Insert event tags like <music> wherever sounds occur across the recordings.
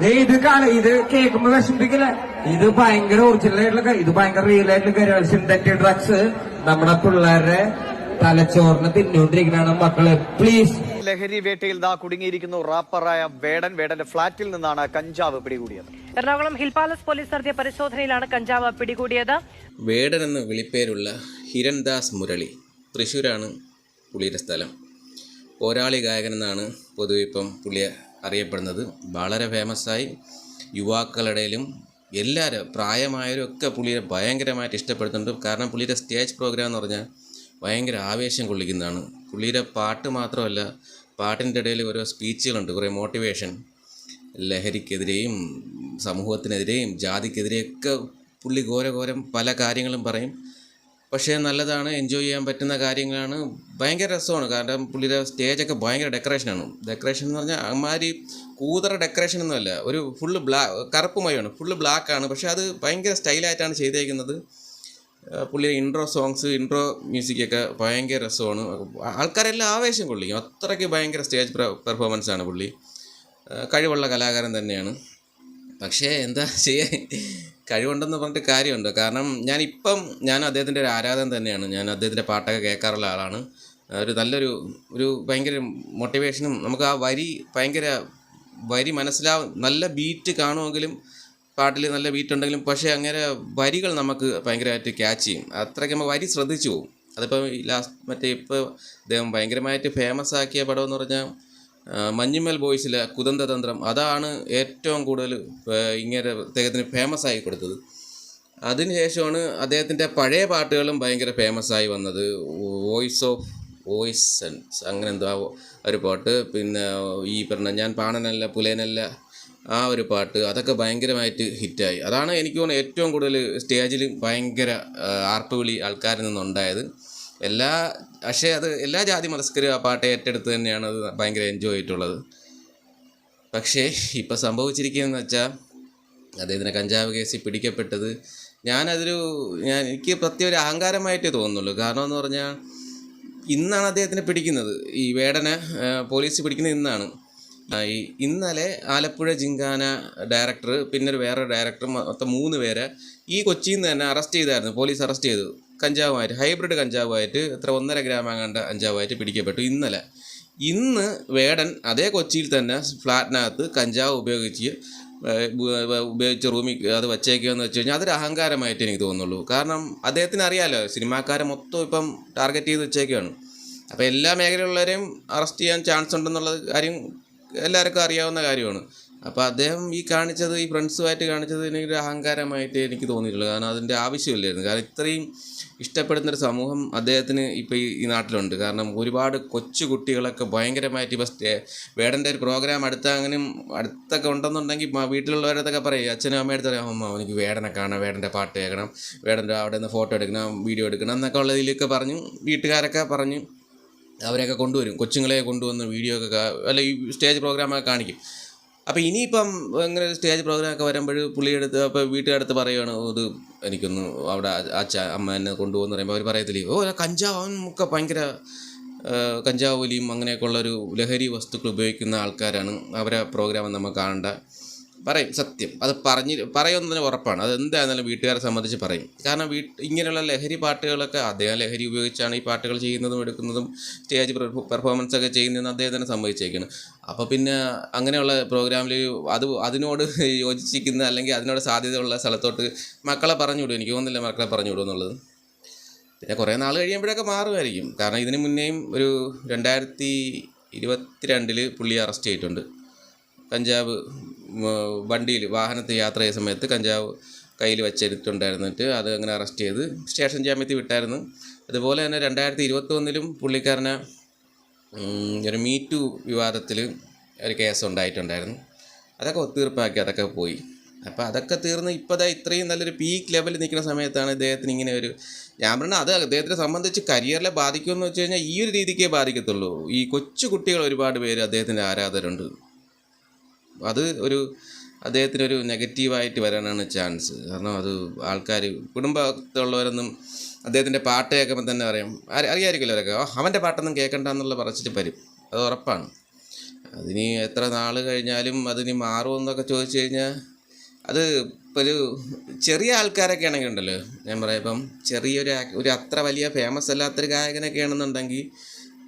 ദേ ഇത് കാണ ഇത് കേൾക്കുമ്പോ വിഷമിപ്പിക്കില്ല? ഇത് ഭയങ്കര ഒറിജിനൽ ആയിട്ടുള്ള ഇത് ഭയങ്കര റിയൽ ആയിട്ടുള്ള കാര്യമാണ്. സിന്തറ്റിക് ഡ്രഗ്സ് നമ്മുടെ പിള്ളേരുടെ തലച്ചോറിന് തിന്നുകൊണ്ടിരിക്കുന്നതാണ് മക്കളെ. പ്ലീസ് ലഹരി വേട്ടയിൽ ദാ കുടുങ്ങിയിരിക്കുന്നു റാപ്പറായ വേടൻ. വേടന്റെ ഫ്ളാറ്റിൽ നിന്നാണ് കഞ്ചാവ് പിടികൂടിയത്. എറണാകുളം ഹിൽ പാലസ് പോലീസ് നടത്തിയ പരിശോധനയിലാണ് കഞ്ചാവ് പിടികൂടിയത്. വേടൻ എന്ന് വിളിപ്പേരുള്ള ഹിരൺദാസ് മുരളി തൃശ്ശൂരാണ് പുള്ളിയുടെ സ്ഥലം. പോരാളി ഗായകൻ എന്നാണ് പൊതുവെ ഇപ്പം പുള്ളിയെ അറിയപ്പെടുന്നത്. വളരെ ഫേമസായി. യുവാക്കളുടെയിലും എല്ലാവരും പ്രായമായവരും ഒക്കെ പുള്ളിയെ ഭയങ്കരമായിട്ട് ഇഷ്ടപ്പെടുന്നുണ്ട്. കാരണം പുള്ളിയുടെ സ്റ്റേജ് പ്രോഗ്രാം എന്ന് പറഞ്ഞാൽ ഭയങ്കര ആവേശം കൊള്ളിക്കുന്നതാണ്. പുള്ളിയുടെ പാട്ട് മാത്രമല്ല പാട്ടിന്റെ ഇടയിൽ ഓരോ സ്പീച്ചുകളുണ്ട്. കുറേ മോട്ടിവേഷൻ ലഹരിക്കെതിരെയും സമൂഹത്തിനെതിരെയും ജാതിക്കെതിരെയൊക്കെ പുള്ളി ഘോരഘോരം പല കാര്യങ്ങളും പറയും. പക്ഷേ നല്ലതാണ് എൻജോയ് ചെയ്യാൻ പറ്റുന്ന കാര്യങ്ങളാണ്. ഭയങ്കര രസമാണ്. കാരണം പുള്ളിയുടെ സ്റ്റേജൊക്കെ ഭയങ്കര ഡെക്കറേഷനാണ്. ഡെക്കറേഷൻ എന്ന് പറഞ്ഞാൽ അമ്മാതിരി കൂതറ ഡെക്കറേഷൻ ഒന്നുമല്ല ഒരു ഫുള്ള് ബ്ലാക്ക് കറുപ്പ് മയമാണ് ഫുള്ള് ബ്ലാക്കാണ്. പക്ഷേ അത് ഭയങ്കര സ്റ്റൈലായിട്ടാണ് ചെയ്തേക്കുന്നത്. പുള്ളിയുടെ ഇൻട്രോ സോങ്സ് ഇൻട്രോ മ്യൂസിക്കൊക്കെ ഭയങ്കര രസമാണ്. ആൾക്കാരെല്ലാം ആവേശം കൊള്ളിക്കും. അത്രയ്ക്ക് ഭയങ്കര സ്റ്റേജ് പെർഫോമൻസ് ആണ് പുള്ളി. കഴിവുള്ള കലാകാരൻ തന്നെയാണ്. പക്ഷേ എന്താ ചെയ്യാൻ? കഴിവുണ്ടെന്ന് പറഞ്ഞിട്ട് കാര്യമുണ്ട്. കാരണം ഞാനിപ്പം ഞാൻ അദ്ദേഹത്തിന്റെ ഒരു ആരാധന തന്നെയാണ്. ഞാൻ അദ്ദേഹത്തിന്റെ പാട്ടൊക്കെ കേൾക്കാറുള്ള ആളാണ്. ഒരു നല്ലൊരു ഒരു ഭയങ്കര മോട്ടിവേഷനും നമുക്ക് ആ വരി ഭയങ്കര വരി മനസ്സിലാവും നല്ല ബീറ്റ് കാണുമെങ്കിലും പാട്ടിൽ നല്ല ബീറ്റ് ഉണ്ടെങ്കിലും പക്ഷേ അങ്ങനെ വരികൾ നമുക്ക് ഭയങ്കരമായിട്ട് ക്യാച്ച് ചെയ്യും. അത്രയ്ക്ക് നമ്മൾ വരി ശ്രദ്ധിച്ചു പോകും. അതിപ്പോൾ ലാസ്റ്റ് മറ്റേ ഇപ്പോൾ അദ്ദേഹം ഭയങ്കരമായിട്ട് ഫേമസ് ആക്കിയ പടം എന്ന് പറഞ്ഞാൽ മഞ്ഞുമൽ ബോയ്സിലെ കുതന്തതന്ത്രം അതാണ് ഏറ്റവും കൂടുതൽ ഇങ്ങനെ അദ്ദേഹത്തിന് ഫേമസ് ആയി കൊടുത്തത്. അതിനുശേഷമാണ് അദ്ദേഹത്തിന്റെ പഴയ പാട്ടുകളും ഭയങ്കര ഫേമസ് ആയി വന്നത്. വോയിസ് ഓഫ് വോയിസ് സെൻസ് അങ്ങനെ എന്തോ ഒരു പാട്ട്. പിന്നെ ഈ പറഞ്ഞ ഞാൻ പാണനല്ല പുലേനല്ല ആ ഒരു പാട്ട്. അതൊക്കെ ഭയങ്കരമായിട്ട് ഹിറ്റായി. അതാണ് എനിക്ക് തോന്നുന്നത് ഏറ്റവും കൂടുതൽ സ്റ്റേജിൽ ഭയങ്കര ആർപ്പ് വിളി ആൾക്കാരിൽ നിന്നുണ്ടായത്. എല്ലാ പക്ഷേ അത് എല്ലാ ജാതി മതസ്കരും ആ പാട്ട് ഏറ്റെടുത്ത് തന്നെയാണ് അത് ഭയങ്കര എൻജോയ് ചെയ്തിട്ടുള്ളത് പക്ഷേ ഇപ്പം സംഭവിച്ചിരിക്കുന്നതെന്ന് വെച്ചാൽ അദ്ദേഹത്തിന് കഞ്ചാവ് കേസിൽ പിടിക്കപ്പെട്ടത് ഞാനതൊരു ഞാൻ എനിക്ക് പ്രത്യേക ഒരു അഹങ്കാരമായിട്ടേ തോന്നുന്നുള്ളൂ. കാരണം എന്ന് പറഞ്ഞാൽ ഇന്നാണ് അദ്ദേഹത്തിനെ പിടിക്കുന്നത്. ഈ വേടനെ പോലീസ് പിടിക്കുന്നത് ഇന്നാണ്. ഇന്നലെ ആലപ്പുഴ ജിങ്കാന ഡയറക്ടർ പിന്നെ ഒരു വേറെ ഡയറക്ടർ മൊത്തം മൂന്ന് പേരെ ഈ കൊച്ചിയിൽ നിന്ന് തന്നെ അറസ്റ്റ് ചെയ്തായിരുന്നു. പോലീസ് അറസ്റ്റ് ചെയ്തു. കഞ്ചാവുമായിട്ട് ഹൈബ്രിഡ് കഞ്ചാവുമായിട്ട് എത്ര ഒന്നര ഗ്രാം അങ്ങാണ്ട കഞ്ചാവുമായിട്ട് പിടിക്കപ്പെട്ടു ഇന്നലെ. ഇന്ന് വേടൻ അതേ കൊച്ചിയിൽ തന്നെ ഫ്ലാറ്റിനകത്ത് കഞ്ചാവ് ഉപയോഗിച്ച് ഉപയോഗിച്ച് റൂമിൽ അത് വച്ചേക്കുകയെന്ന് വെച്ച് കഴിഞ്ഞാൽ അതൊരു അഹങ്കാരമായിട്ട് എനിക്ക് തോന്നുള്ളൂ കാരണം അദ്ദേഹത്തിന് അറിയാമല്ലോ സിനിമാക്കാരെ മൊത്തം ഇപ്പം ടാർഗറ്റ് ചെയ്ത് വെച്ചേക്കുകയാണ് അപ്പോൾ എല്ലാ മേഖലയിലുള്ളവരെയും അറസ്റ്റ് ചെയ്യാൻ ചാൻസ് ഉണ്ടെന്നുള്ള കാര്യം എല്ലാവർക്കും അറിയാവുന്ന കാര്യമാണ്. അപ്പോൾ അദ്ദേഹം ഈ കാണിച്ചത് ഈ ഫ്രണ്ട്സുമായിട്ട് കാണിച്ചത് എനിക്കൊരു അഹങ്കാരമായിട്ട് എനിക്ക് തോന്നിയിട്ടുള്ളൂ. കാരണം അതിന്റെ ആവശ്യമില്ലായിരുന്നു. കാരണം ഇത്രയും ഇഷ്ടപ്പെടുന്നൊരു സമൂഹം അദ്ദേഹത്തിന് ഇപ്പോൾ ഈ നാട്ടിലുണ്ട്. കാരണം ഒരുപാട് കൊച്ചു കുട്ടികളൊക്കെ ഭയങ്കരമായിട്ട് ഇപ്പോൾ സ്റ്റേ വേടന്റെ ഒരു പ്രോഗ്രാം അടുത്ത അങ്ങനെ അടുത്തൊക്കെ ഉണ്ടെന്നുണ്ടെങ്കിൽ വീട്ടിലുള്ളവരടുത്തൊക്കെ പറയും അച്ഛനും അമ്മയുടെ അടുത്ത് പറയാം അമ്മ എനിക്ക് വേടനെ കാണാം വേടന്റെ പാട്ട് കേൾക്കണം വേടന്റെ അവിടെ നിന്ന് ഫോട്ടോ എടുക്കണം വീഡിയോ എടുക്കണം എന്നൊക്കെ ഉള്ള ഇതിലൊക്കെ പറഞ്ഞു വീട്ടുകാരൊക്കെ പറഞ്ഞു അവരെയൊക്കെ കൊണ്ടുവരും. കൊച്ചുങ്ങളെ കൊണ്ടുവന്ന് വീഡിയോ ഒക്കെ അല്ല ഈ സ്റ്റേജ് പ്രോഗ്രാമൊക്കെ കാണിക്കും. അപ്പോൾ ഇനിയിപ്പം ഇങ്ങനെ ഒരു സ്റ്റേജ് പ്രോഗ്രാമൊക്കെ വരുമ്പോൾ പുള്ളിയെടുത്ത് അപ്പോൾ വീട്ടുകാരടുത്ത് പറയുകയാണ് "ഓ, ഇത് എനിക്കൊന്ന് അവിടെ അച്ഛ അമ്മ എന്നെ കൊണ്ടുപോകുന്ന പറയുമ്പോൾ അവർ പറയത്തില്ലേ? ഓ കഞ്ചാവ് അവൻ ഒക്കെ ഭയങ്കര കഞ്ചാവ് വലിയും അങ്ങനെയൊക്കെ ഉള്ളൊരു ലഹരി വസ്തുക്കൾ ഉപയോഗിക്കുന്ന ആൾക്കാരാണ്. അവരെ പ്രോഗ്രാം നമ്മൾ കാണേണ്ട. പറയും സത്യം. അത് പറഞ്ഞ് പറയുമെന്നതിന് ഉറപ്പാണ്. അത് എന്തായിരുന്നാലും വീട്ടുകാരെ സംബന്ധിച്ച് പറയും. കാരണം വീട്ട് ഇങ്ങനെയുള്ള ലഹരി പാട്ടുകളൊക്കെ അദ്ദേഹം ലഹരി ഉപയോഗിച്ചാണ് ഈ പാട്ടുകൾ ചെയ്യുന്നതും എടുക്കുന്നതും സ്റ്റേജ് പെർഫോമൻസ് ഒക്കെ ചെയ്യുന്നതെന്ന് അദ്ദേഹം തന്നെ സംഭവിച്ചേക്കാണ്. അപ്പോൾ പിന്നെ അങ്ങനെയുള്ള പ്രോഗ്രാമിൽ അത് അതിനോട് യോജിച്ചിരിക്കുന്ന അല്ലെങ്കിൽ അതിനോട് സാധ്യതയുള്ള സ്ഥലത്തോട്ട് മക്കളെ പറഞ്ഞു വിടും എനിക്ക് തോന്നുന്നില്ല മക്കളെ പറഞ്ഞു വിടും എന്നുള്ളത്. പിന്നെ കുറേ നാൾ കഴിയുമ്പോഴൊക്കെ മാറുമായിരിക്കും. കാരണം ഇതിന് മുന്നേയും ഒരു രണ്ടായിരത്തി ഇരുപത്തിരണ്ടിൽ പുള്ളി അറസ്റ്റ് ചെയ്തിട്ടുണ്ട്. കഞ്ചാവ് വണ്ടിയിൽ വാഹനത്തിൽ യാത്ര ചെയ്ത സമയത്ത് കഞ്ചാവ് കയ്യിൽ വെച്ചെടുത്തുണ്ടായിരുന്നിട്ട് അത് അങ്ങനെ അറസ്റ്റ് ചെയ്ത് സ്റ്റേഷൻ ജാമ്യത്തിൽ വിട്ടായിരുന്നു. അതുപോലെ തന്നെ രണ്ടായിരത്തി ഇരുപത്തൊന്നിലും പുള്ളിക്കാരനെ ഒരു മീറ്റു വിവാദത്തിൽ ഒരു കേസ് ഉണ്ടായിട്ടുണ്ടായിരുന്നു. അതൊക്കെ ഒത്തീർപ്പാക്കി അതൊക്കെ പോയി. അപ്പോൾ അതൊക്കെ തീർന്ന് ഇപ്പോൾ ദാ ഇത്രയും നല്ലൊരു പീക്ക് ലെവലിൽ നിൽക്കുന്ന സമയത്താണ് ഇദ്ദേഹത്തിന് ഇങ്ങനെ ഒരു ഞാൻ പറഞ്ഞ അത് അദ്ദേഹത്തിനെ സംബന്ധിച്ച് കരിയറിലെ ബാധിക്കുമെന്ന് വെച്ച് കഴിഞ്ഞാൽ ഈ ഒരു രീതിക്കേ ബാധിക്കത്തുള്ളൂ. ഈ കൊച്ചു കുട്ടികൾ ഒരുപാട് പേര് അദ്ദേഹത്തിന്റെ ആരാധകരുണ്ട്. അത് ഒരു അദ്ദേഹത്തിന് ഒരു നെഗറ്റീവായിട്ട് വരാനാണ് ചാൻസ്. കാരണം അത് ആൾക്കാർ കുടുംബത്തിലുള്ളവരൊന്നും അദ്ദേഹത്തിന്റെ പാട്ട് കേൾക്കുമ്പോൾ തന്നെ അറിയാം അറി- അറിയാമായിരിക്കുമല്ലോ അവരൊക്കെ. "ഓ, അവന്റെ പാട്ടൊന്നും കേൾക്കണ്ട എന്നുള്ള പറച്ചിട്ട് വരും. അത് ഉറപ്പാണ്. അതിനി എത്ര നാൾ കഴിഞ്ഞാലും അതിനി മാറുമെന്നൊക്കെ ചോദിച്ചു കഴിഞ്ഞാൽ അത് ഒരു ചെറിയ ആൾക്കാരൊക്കെ ആണെങ്കിൽ ഉണ്ടല്ലോ. ഞാൻ പറയാം ഇപ്പം ചെറിയൊരു ഒരു അത്ര വലിയ ഫേമസ് അല്ലാത്തൊരു ഗായകനൊക്കെ ആണെന്നുണ്ടെങ്കിൽ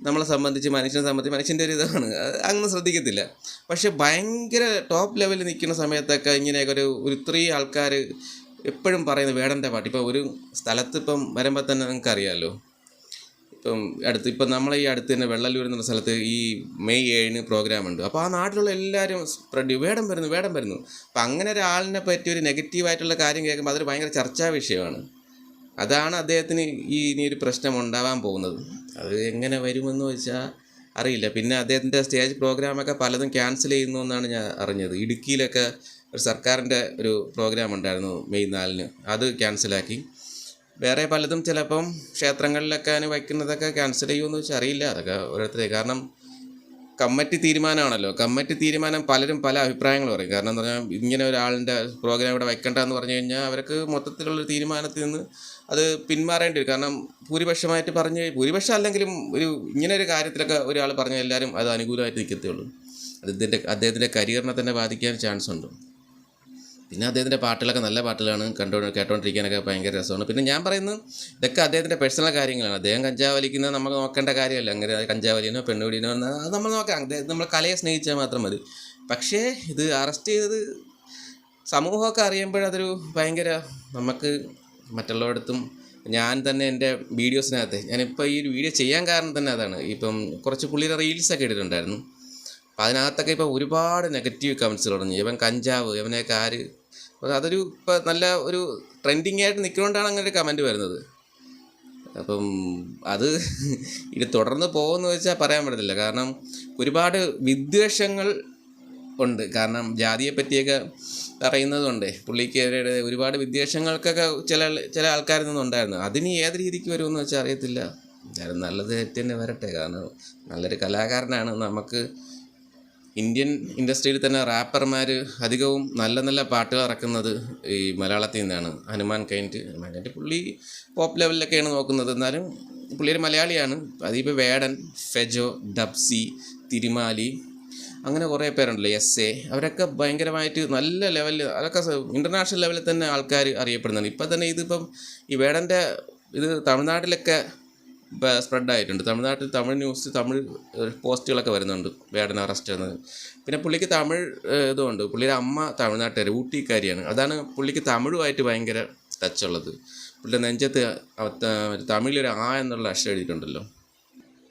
നമ്മളെ സംബന്ധിച്ച് മനുഷ്യനെ സംബന്ധിച്ച് മനുഷ്യന്റെ ഒരു ഇതാണ്. അങ്ങനെ ശ്രദ്ധിക്കത്തില്ല. പക്ഷെ ഭയങ്കര ടോപ്പ് ലെവലിൽ നിൽക്കുന്ന സമയത്തൊക്കെ ഇങ്ങനെയൊക്കെ ഒരു ഒരു ഇത്രയും ആൾക്കാർ എപ്പോഴും പറയുന്നത് വേടന്റെ പാട്ട്. ഇപ്പോൾ ഒരു സ്ഥലത്ത് ഇപ്പം വരുമ്പോൾ തന്നെ നിങ്ങൾക്ക് അറിയാമല്ലോ ഇപ്പം അടുത്ത് ഇപ്പം നമ്മളെ ഈ അടുത്ത് തന്നെ വെള്ളല്ലൂർ എന്നുള്ള സ്ഥലത്ത് ഈ മെയ് ഏഴിന് പ്രോഗ്രാം ഉണ്ട്. അപ്പോൾ ആ നാട്ടിലുള്ള എല്ലാവരും സ്പ്രെഡ് വേടം വരുന്നു വേടം വരുന്നു. അപ്പം അങ്ങനെ ഒരാളിനെ പറ്റി ഒരു നെഗറ്റീവായിട്ടുള്ള കാര്യം കേൾക്കുമ്പോൾ അതൊരു ഭയങ്കര ചർച്ചാ വിഷയമാണ്. അതാണ് അദ്ദേഹത്തിന് ഈ ഇനിയൊരു പ്രശ്നം ഉണ്ടാവാൻ പോകുന്നത്. അത് എങ്ങനെ വരുമെന്ന് വെച്ചാൽ അറിയില്ല. പിന്നെ അദ്ദേഹത്തിന്റെ സ്റ്റേജ് പ്രോഗ്രാമൊക്കെ പലതും ക്യാൻസൽ ചെയ്യുന്നു എന്നാണ് ഞാൻ അറിഞ്ഞത്. ഇടുക്കിയിലൊക്കെ ഒരു സർക്കാരിന്റെ ഒരു പ്രോഗ്രാം ഉണ്ടായിരുന്നു മെയ് നാലിന്. അത് ക്യാൻസലാക്കി വേറെ പലതും ചിലപ്പം ക്ഷേത്രങ്ങളിലൊക്കെ വയ്ക്കുന്നതൊക്കെ ക്യാൻസൽ ചെയ്യുമെന്ന് വെച്ചാൽ അറിയില്ല. അതൊക്കെ ഓരോരുത്തരെ. കാരണം കമ്മിറ്റി തീരുമാനമാണല്ലോ. കമ്മിറ്റി തീരുമാനം പലരും പല അഭിപ്രായങ്ങൾ പറയും. കാരണം എന്ന് പറഞ്ഞാൽ ഇങ്ങനെ ഒരാളിന്റെ പ്രോഗ്രാം ഇവിടെ വെക്കണ്ട എന്ന് പറഞ്ഞു കഴിഞ്ഞാൽ അവർക്ക് മൊത്തത്തിലുള്ള തീരുമാനത്തിൽ നിന്ന് അത് പിന്മാറേണ്ടി വരും. കാരണം ഭൂരിപക്ഷമായിട്ട് പറഞ്ഞ് ഭൂരിപക്ഷം അല്ലെങ്കിലും ഒരു ഇങ്ങനെ ഒരു കാര്യത്തിലൊക്കെ ഒരാൾ പറഞ്ഞാൽ എല്ലാവരും അത് അനുകൂലമായിട്ട് നിൽക്കത്തേ ഉള്ളൂ. അത് ഇതിന്റെ അദ്ദേഹത്തിന്റെ കരിയറിനെ തന്നെ ബാധിക്കാൻ ചാൻസ് ഉണ്ട് പിന്നെ അദ്ദേഹത്തിന്റെ പാട്ടുകളൊക്കെ നല്ല പാട്ടുകളാണ് കണ്ടോ കേട്ടോണ്ടിരിക്കാനൊക്കെ ഭയങ്കര രസമാണ്. പിന്നെ ഞാൻ പറയുന്നത് ഇതൊക്കെ അദ്ദേഹത്തിന്റെ പേഴ്സണൽ കാര്യങ്ങളാണ്. അദ്ദേഹം കഞ്ചാവ് വലിക്കുന്നത് നമുക്ക് നോക്കേണ്ട കാര്യമല്ല. അങ്ങനെ കഞ്ചാവ് വലിയനോ പെണ്ണുപിടിനോ അത് നമ്മൾ നോക്കാം. അദ്ദേഹം നമ്മൾ കലയെ സ്നേഹിച്ചാൽ മാത്രം മതി. പക്ഷേ ഇത് അറസ്റ്റ് ചെയ്തത് സമൂഹമൊക്കെ അറിയുമ്പോഴതൊരു ഭയങ്കര നമുക്ക് മറ്റുള്ളവരടുത്തും ഞാൻ തന്നെ എന്റെ വീഡിയോസിനകത്ത് ഞാനിപ്പോൾ ഈ ഒരു വീഡിയോ ചെയ്യാൻ കാരണം തന്നെ അതാണ്. ഇപ്പം കുറച്ച് പുള്ളിയുടെ റീൽസൊക്കെ ഇട്ടിട്ടുണ്ടായിരുന്നു. അപ്പം അതിനകത്തൊക്കെ ഇപ്പോൾ ഒരുപാട് നെഗറ്റീവ് കമൻസ് തുടങ്ങി. ഇവൻ കഞ്ചാവ് ഇവനെയൊക്കെ ആര് അപ്പോൾ അതൊരു ഇപ്പോൾ നല്ല ഒരു ട്രെൻഡിങ് ആയിട്ട് നിൽക്കുന്നതുകൊണ്ടാണ് അങ്ങനെ ഒരു കമന്റ് വരുന്നത്. അപ്പം അത് <laughs> ഇത് തുടർന്ന് പോകുമെന്ന് വെച്ചാൽ പറയാൻ പറ്റത്തില്ല. കാരണം ഒരുപാട് വിദ്വേഷങ്ങൾ ഉണ്ട്. കാരണം ജാതിയെ പറ്റിയൊക്കെ പറയുന്നതുകൊണ്ട് പുള്ളിക്കെതിരെ ഒരുപാട് വിദ്വേഷങ്ങൾക്കൊക്കെ ചില ചില ആൾക്കാരിൽ നിന്നുണ്ടായിരുന്നു. അതിന് ഏത് രീതിക്ക് വരുമെന്ന് വെച്ചാൽ അറിയത്തില്ല. എന്തായാലും നല്ലത് തന്നെ വരട്ടെ. കാരണം നല്ലൊരു കലാകാരനാണ് നമുക്ക് ഇന്ത്യൻ ഇൻഡസ്ട്രിയിൽ തന്നെ റാപ്പർമാർ അധികവും നല്ല നല്ല പാട്ടുകൾ ഇറക്കുന്നത് ഈ മലയാളത്തിൽ നിന്നാണ്. ഹനുമാൻ കൈന്റ് ഹനുമാൻ കൈന്റ് പുള്ളി പോപ്പ് ലെവലിലൊക്കെയാണ് നോക്കുന്നത്. എന്നാലും പുള്ളി ഒരു മലയാളിയാണ്. അതിപ്പോൾ വേടൻ ഫെജോ ഡബ്സി തിരുമാലി അങ്ങനെ കുറേ പേരുണ്ടല്ലോ എസ് എ. അവരൊക്കെ ഭയങ്കരമായിട്ട് നല്ല ലെവലിൽ അതൊക്കെ ഇന്റർനാഷണൽ ലെവലിൽ തന്നെ ആൾക്കാർ അറിയപ്പെടുന്നുണ്ട്. ഇപ്പം തന്നെ ഇതിപ്പം ഈ വേടന്റെ ഇത് തമിഴ്നാട്ടിലൊക്കെ സ്പ്രെഡ് ആയിട്ടുണ്ട്. തമിഴ്നാട്ടിൽ തമിഴ് ന്യൂസ് തമിഴ് പോസ്റ്റുകളൊക്കെ വരുന്നുണ്ട്. വേടൻ അറസ്റ്റ് എന്നത് പിന്നെ പുള്ളിക്ക് തമിഴ് ഇതുകൊണ്ട് പുള്ളിയുടെ അമ്മ തമിഴ്നാട്ടുകാർ ഊട്ടിക്കാരിയാണ്. അതാണ് പുള്ളിക്ക് തമിഴുമായിട്ട് ഭയങ്കര ടച്ചുള്ളത് പുള്ളിയുടെ നെഞ്ചത്ത് തമിഴിലൊരു ആ എന്നുള്ള അക്ഷരം എഴുതിയിട്ടുണ്ടല്ലോ.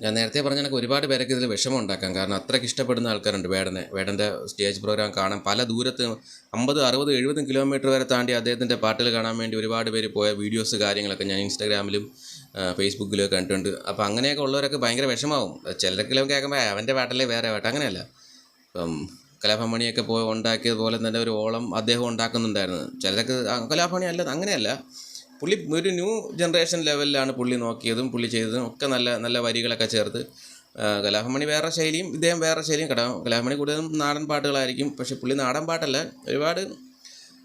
ഞാൻ നേരത്തെ പറഞ്ഞ കണക്ക് ഒരുപാട് പേരൊക്കെ ഇതിൽ വിഷമം ഉണ്ടാക്കാം കാരണം അത്രയ്ക്ക് ഇഷ്ടപ്പെടുന്ന ആൾക്കാരുണ്ട് വേടനെ. വേടന്റെ സ്റ്റേജ് പ്രോഗ്രാം കാണാൻ പല ദൂരത്ത് അമ്പത് അറുപത് എഴുപതും കിലോമീറ്റർ വരെ താണ്ടി അദ്ദേഹത്തിന്റെ പാട്ടുകൾ കാണാൻ വേണ്ടി ഒരുപാട് പേര് പോയ വീഡിയോസ് കാര്യങ്ങളൊക്കെ ഞാൻ ഇൻസ്റ്റാഗ്രാമിലും ഒക്കെ കണ്ടിട്ടുണ്ട്. അപ്പോൾ അങ്ങനെയൊക്കെ ഉള്ളവരൊക്കെ ഭയങ്കര വിഷമാവും ചിലർക്കെല്ലാം കേൾക്കുമ്പോൾ അവന്റെ പാട്ടല്ലേ വേറെ പാട്ട്? അങ്ങനെയല്ല. ഇപ്പം കലാഭമണിയൊക്കെ പോയി ഉണ്ടാക്കിയതുപോലെ തന്നെ ഒരു ഓളം അദ്ദേഹം ഉണ്ടാക്കുന്നുണ്ടായിരുന്നു. ചിലർക്ക് ആ, കലാഭമണി അല്ല അങ്ങനെയല്ല. പുള്ളി ഒരു ന്യൂ ജനറേഷൻ ലെവലിലാണ് പുള്ളി നോക്കിയതും പുള്ളി ചെയ്തതും ഒക്കെ നല്ല നല്ല വരികളൊക്കെ ചേർത്ത്. കലാഭമണി വേറെ ശൈലിയും ഇദ്ദേഹം വേറെ ശൈലിയും കടം കലാഭമണി കൂടുതലും നാടൻ പാട്ടുകളായിരിക്കും. പക്ഷേ പുള്ളി നാടൻ പാട്ടല്ല. ഒരുപാട്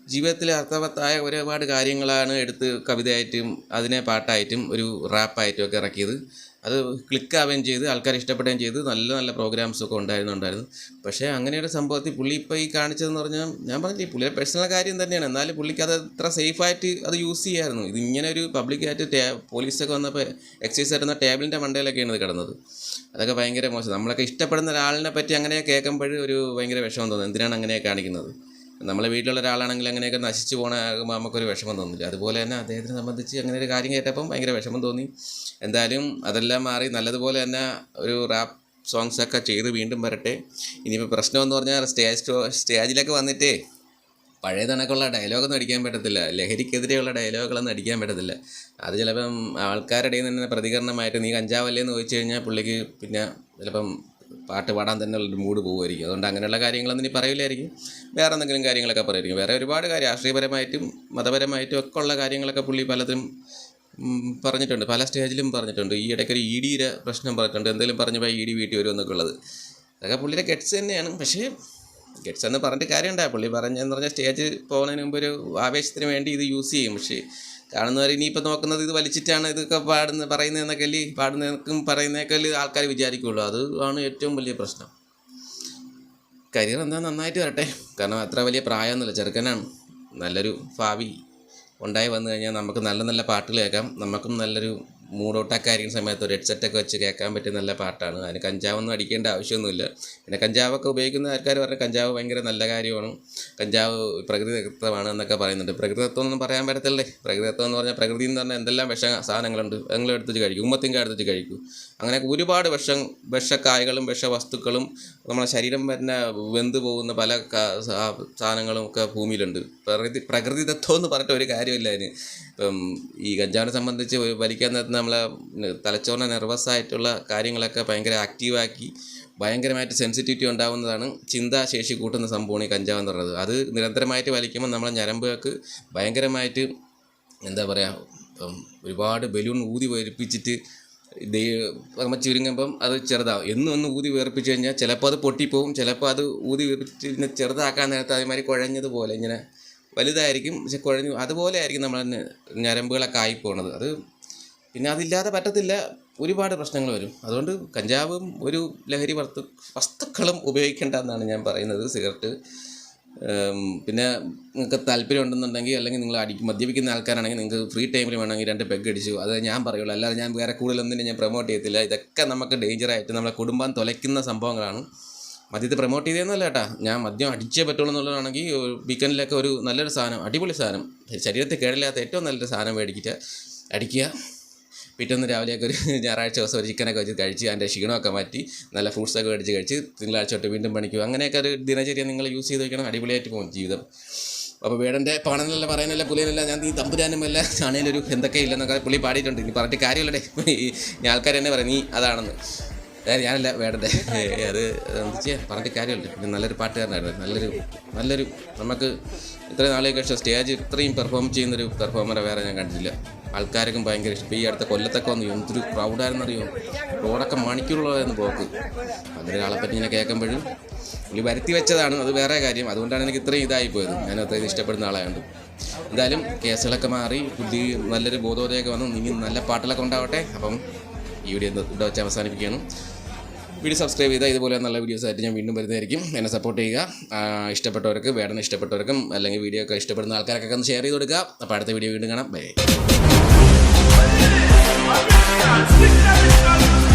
ജീവിതത്തിലെ അർത്ഥവത്തായ ഒരുപാട് കാര്യങ്ങളാണ് എടുത്ത് കവിതയായിട്ടും അതിനെ പാട്ടായിട്ടും ഒരു റാപ്പായിട്ടും ഒക്കെ ഇറക്കിയത്. അത് ക്ലിക്കാവുകയും ചെയ്ത് ആൾക്കാർ ഇഷ്ടപ്പെടുകയും ചെയ്ത് നല്ല നല്ല പ്രോഗ്രാംസ് ഒക്കെ ഉണ്ടായിരുന്നുണ്ടായിരുന്നു. പക്ഷേ അങ്ങനെയൊരു സംഭവത്തിൽ പുള്ളി ഇപ്പോൾ ഈ കാണിച്ചതെന്ന് പറഞ്ഞാൽ ഞാൻ പറഞ്ഞില്ലേ പുള്ളിയുടെ പേഴ്സണൽ കാര്യം തന്നെയാണ്. എന്നാലും പുള്ളിക്ക് അത് അത്ര സേഫായിട്ട് അത് യൂസ് ചെയ്യായിരുന്നു. ഇത് ഇങ്ങനെ ഒരു പബ്ലിക്കായിട്ട് ടേ പോലീസൊക്കെ വന്നപ്പോൾ എക്സൈസ് ആയിരുന്ന ടേബിളിന്റെ മണ്ടയിലൊക്കെയാണ് ഇത് കിടന്നത്. അതൊക്കെ ഭയങ്കര മോശം. നമ്മളൊക്കെ ഇഷ്ടപ്പെടുന്ന ഒരാളിനെ പറ്റി അങ്ങനെ കേൾക്കുമ്പോൾ ഒരു ഭയങ്കര വിഷമം തോന്നുന്നു എന്തിനാണ് അങ്ങനെ കാണിക്കുന്നത്? നമ്മളെ വീട്ടിലുള്ള ഒരാളാണെങ്കിൽ അങ്ങനെയൊക്കെ നശിച്ചു പോകണ നമുക്കൊരു വിഷമം തോന്നില്ല. അതുപോലെ തന്നെ അദ്ദേഹത്തിനെ സംബന്ധിച്ച് അങ്ങനെ ഒരു കാര്യം കേട്ടപ്പം ഭയങ്കര വിഷമം തോന്നി. എന്തായാലും അതെല്ലാം മാറി നല്ലതുപോലെ തന്നെ ഒരു റാപ്പ് സോങ്സ് ഒക്കെ ചെയ്ത് വീണ്ടും വരട്ടെ. ഇനിയിപ്പോൾ പ്രശ്നമെന്ന് പറഞ്ഞാൽ സ്റ്റേജ് സ്റ്റേജിലൊക്കെ വന്നിട്ടേ പഴയ കണക്കുള്ള ഡയലോഗൊന്നും അടിക്കാൻ പറ്റത്തില്ല. ലഹരിക്കെതിരെയുള്ള ഡയലോഗുകളൊന്നും അടിക്കാൻ പറ്റത്തില്ല. അത് ചിലപ്പം ആൾക്കാരുടെ തന്നെ പ്രതികരണമായിട്ട് നീ കഞ്ചാവല്ലേ എന്ന് ചോദിച്ചു കഴിഞ്ഞാൽ പുള്ളിക്ക് പിന്നെ ചിലപ്പം പാട്ട് പാടാൻ തന്നെ ഉള്ളൊരു മൂഡ് പോകുമായിരിക്കും. അതുകൊണ്ട് അങ്ങനെയുള്ള കാര്യങ്ങളൊന്നും ഇനി പറയില്ലായിരിക്കും. വേറെ എന്തെങ്കിലും കാര്യങ്ങളൊക്കെ പറയുമായിരിക്കും വേറെ ഒരുപാട് കാര്യം രാഷ്ട്രീയപരമായിട്ടും മതപരമായിട്ടും ഒക്കെ ഉള്ള കാര്യങ്ങളൊക്കെ പുള്ളി പലതും പറഞ്ഞിട്ടുണ്ട്. പല സ്റ്റേജിലും പറഞ്ഞിട്ടുണ്ട്. ഈ ഇടയ്ക്ക് ഒരു ഇ ഡിയുടെ പ്രശ്നം പറഞ്ഞിട്ടുണ്ട്. എന്തെങ്കിലും പറഞ്ഞപ്പോൾ ഇ ഡി വീട്ടിൽ വരുമെന്നൊക്കെ ഉള്ളത്. അതൊക്കെ പുള്ളിയുടെ ഗെറ്റ്സ് തന്നെയാണ്. പക്ഷേ ഗെറ്റ്സ് എന്ന് പറഞ്ഞിട്ട് കാര്യമുണ്ടായ പുള്ളി പറഞ്ഞെന്ന് പറഞ്ഞാൽ സ്റ്റേജ് പോകുന്നതിന് മുമ്പ് ഒരു ആവേശത്തിന് വേണ്ടി ഇത് യൂസ് ചെയ്യും. പക്ഷേ കാണുന്നവർ ഇനിയിപ്പോൾ നോക്കുന്നത് ഇത് വലിച്ചിട്ടാണ് ഇതൊക്കെ പാടുന്ന പറയുന്നതെന്നൊക്കെ പാടുന്നതിനും പറയുന്നതൊക്കെ ആൾക്കാർ വിചാരിക്കുള്ളൂ. അത് ആണ് ഏറ്റവും വലിയ പ്രശ്നം. കരിയർ എന്താ നന്നായിട്ട് വരട്ടെ. കാരണം അത്ര വലിയ പ്രായമൊന്നുമില്ല. ചെറുക്കനാണ്. നല്ലൊരു ഭാവി ഉണ്ടായി വന്നു കഴിഞ്ഞാൽ നമുക്ക് നല്ല നല്ല പാട്ടുകൾ കേൾക്കാം. നമുക്കും നല്ലൊരു മൂഡൗട്ടൊക്കെ ആയിരിക്കുന്ന സമയത്ത് ഒരു ഹെഡ്സെറ്റൊക്കെ വെച്ച് കേൾക്കാൻ പറ്റിയ നല്ല പാട്ടാണ്. അതിന് കഞ്ചാവൊന്നും അടിക്കേണ്ട ആവശ്യമൊന്നുമില്ല. പിന്നെ കഞ്ചാവൊക്കെ ഉപയോഗിക്കുന്ന ആൾക്കാർ പറഞ്ഞാൽ കഞ്ചാവ് ഭയങ്കര നല്ല കാര്യമാണ്. കഞ്ചാവ് പ്രകൃതിദത്തമാണ് എന്നൊക്കെ പറയുന്നുണ്ട്. പ്രകൃതിദത്തം ഒന്നും പറയാൻ പറ്റത്തില്ലേ? പ്രകൃതിദത്തം എന്ന് പറഞ്ഞാൽ പ്രകൃതി എന്ന് പറഞ്ഞാൽ എന്തെല്ലാം വിഷ സാധനങ്ങളുണ്ട്. നിങ്ങൾ എടുത്തിട്ട് കഴിക്കും. ഉമ്മത്തിങ്ക എടുത്തിട്ട് കഴിക്കും. അങ്ങനെ ഒരുപാട് വിഷം വിഷക്കായകളും വിഷവസ്തുക്കളും നമ്മുടെ ശരീരം തന്നെ വെന്ത് പോകുന്ന പല സാധനങ്ങളും ഒക്കെ ഭൂമിയിലുണ്ട്. പ്രകൃതി പ്രകൃതിദത്തം എന്ന് പറഞ്ഞിട്ട് ഒരു കാര്യമില്ല അതിന്. ഇപ്പം ഈ കഞ്ചാവിനെ സംബന്ധിച്ച് വലിക്കാൻ നമ്മളെ തലച്ചോറിനെ നെർവസ് ആയിട്ടുള്ള കാര്യങ്ങളൊക്കെ ഭയങ്കര ആക്റ്റീവാക്കി ഭയങ്കരമായിട്ട് സെൻസിറ്റിവിറ്റി ഉണ്ടാകുന്നതാണ് ചിന്താശേഷി കൂട്ടുന്ന സംഭവമാണ് ഈ കഞ്ചാവ് എന്ന് പറയുന്നത്. അത് നിരന്തരമായിട്ട് വലിക്കുമ്പോൾ നമ്മളെ ഞരമ്പുകൾക്ക് ഭയങ്കരമായിട്ട് എന്താ പറയുക ഒരുപാട് ബലൂൺ ഊതി വേർപ്പിച്ചിട്ട് ദേ നമ്മൾ ചുരുങ്ങുമ്പം അത് ചെറുതാവും. എന്നും ഒന്ന് ഊതി വേർപ്പിച്ച് കഴിഞ്ഞാൽ ചിലപ്പോൾ അത് പൊട്ടിപ്പോവും ചിലപ്പോൾ അത് ഊതി വേർപ്പിച്ച് ചെറുതാക്കാൻ നേരത്ത് അതേമാതിരി കുഴഞ്ഞതുപോലെ ഇങ്ങനെ വലുതായിരിക്കും പക്ഷെ കുഴഞ്ഞു അതുപോലെ ആയിരിക്കും നമ്മൾ ഞരമ്പുകളൊക്കെ ആയിപ്പോണത്. അത് പിന്നെ അതില്ലാതെ പറ്റത്തില്ല. ഒരുപാട് പ്രശ്നങ്ങൾ വരും. അതുകൊണ്ട് കഞ്ചാവും ഒരു ലഹരി വസ്തു വസ്തുക്കളും ഉപയോഗിക്കേണ്ട എന്നാണ് ഞാൻ പറയുന്നത് സിഗരറ്റ്. പിന്നെ നിങ്ങൾക്ക് താല്പര്യം ഉണ്ടെന്നുണ്ടെങ്കിൽ അല്ലെങ്കിൽ നിങ്ങൾ അടി മദ്യപിക്കുന്ന ആൾക്കാരാണെങ്കിൽ നിങ്ങൾക്ക് ഫ്രീ ടൈമിൽ വേണമെങ്കിൽ രണ്ട് പെഗ് അടിച്ചു. അത് ഞാൻ പറയുള്ളൂ. അല്ലാതെ ഞാൻ വേറെ കൂടുതലൊന്നും ഞാൻ പ്രൊമോട്ട് ചെയ്യത്തില്ല. ഇതൊക്കെ നമുക്ക് ഡേഞ്ചറായിട്ട് നമ്മളെ കുടുംബം തുലയ്ക്കുന്ന സംഭവങ്ങളാണ്. മദ്യത്തെ പ്രൊമോട്ട് ചെയ്തതെന്നല്ല കേട്ടാ. ഞാൻ മദ്യം അടിച്ചേ പറ്റുള്ളൂ എന്നുള്ളതാണെങ്കിൽ വീക്കെൻഡിലൊക്കെ ഒരു നല്ലൊരു സാധനം അടിപൊളി സാധനം. ശരീരത്തിൽ കേടില്ലാത്ത ഏറ്റവും നല്ലൊരു സാധനം മേടിക്കുക അടിക്കുക. പിറ്റേന്ന് രാവിലെയൊക്കെ ഒരു <laughs> ഞായറാഴ്ച ദിവസം ഒരു ചിക്കനൊക്കെ വെച്ച് കഴിച്ച് അതിന്റെ ക്ഷീണമൊക്കെ മാറ്റി നല്ല ഫ്രൂട്ട്സൊക്കെ മേടിച്ച് കഴിച്ച് തിങ്കളാഴ്ച തൊട്ട് വീണ്ടും പണിക്കും അങ്ങനെയൊക്കെ ഒരു ദിനചര്യ നിങ്ങൾ യൂസ് ചെയ്ത് വയ്ക്കണം അടിപൊളിയായിട്ട് പോകും ജീവിതം. അപ്പോൾ വേടന്റെ പാണനല്ല പറയാനല്ല പുലിയനല്ല ഞാൻ നീ തമ്പുരാനുമല്ല ചാണയിലൊരു എന്തൊക്കെ ഇല്ലെന്നൊക്കെ പുള്ളി പാടിയിട്ടുണ്ട്. ഇനി പറഞ്ഞിട്ട് കാര്യമല്ലേ ഈ ആൾക്കാർ തന്നെ പറയും നീ അതാണെന്ന്. ഞാനല്ല വേടന്റെ. അത് എന്താ പറഞ്ഞിട്ട് കാര്യമല്ലേ. പിന്നെ നല്ലൊരു പാട്ടുകാരനായിരുന്നു. നല്ലൊരു നല്ലൊരു നമുക്ക് ഇത്രയും നാളെയൊക്കെ സ്റ്റേജ് ഇത്രയും പെർഫോം ചെയ്യുന്നൊരു പെർഫോമറെ വേറെ ഞാൻ കണ്ടിട്ടില്ല. ആൾക്കാർക്കും ഭയങ്കര ഇഷ്ടം. ഈ അടുത്ത കൊല്ലത്തൊക്കെ വന്നു എന്തൊരു ക്രൗഡായിരുന്നറിയോ റോഡൊക്കെ മണിക്കൂറുള്ളതായിരുന്നു പോക്ക് അങ്ങനെ ഒരാളെ പറ്റി ഇങ്ങനെ കേൾക്കുമ്പോഴും പുള്ളി വരുത്തി വെച്ചതാണ്. അത് വേറെ കാര്യം. അതുകൊണ്ടാണ് എനിക്ക് ഇത്രയും ഇതായി പോയത്. ഞാൻ അത്രയും ഇഷ്ടപ്പെടുന്ന ആളായതുകൊണ്ട് എന്തായാലും കേസുകളൊക്കെ മാറി ബുദ്ധി നല്ലൊരു ബോധോദയമൊക്കെ വന്നു. ഇനി നല്ല പാട്ടുകളൊക്കെ ഉണ്ടാവട്ടെ. അപ്പം ഈ വീഡിയോ ഇവിടെ വെച്ച് അവസാനിപ്പിക്കുകയാണ്. വീഡിയോ സബ്സ്ക്രൈബ് ചെയ്താൽ ഇതുപോലെ നല്ല വീഡിയോസ് ആയിട്ട് ഞാൻ വീണ്ടും വരുന്നതായിരിക്കും. എന്നെ സപ്പോർട്ട് ചെയ്യുക. ഇഷ്ടപ്പെട്ടവർക്ക് വേടന ഇഷ്ടപ്പെട്ടവർക്കും അല്ലെങ്കിൽ വീഡിയോ ഒക്കെ ഇഷ്ടപ്പെടുന്ന ആൾക്കാർക്കൊക്കെ ഒന്ന് ഷെയർ ചെയ്ത് കൊടുക്കുക. അപ്പോൾ അടുത്ത വീഡിയോ വീണ്ടും കാണാം. Bye Original, original, original.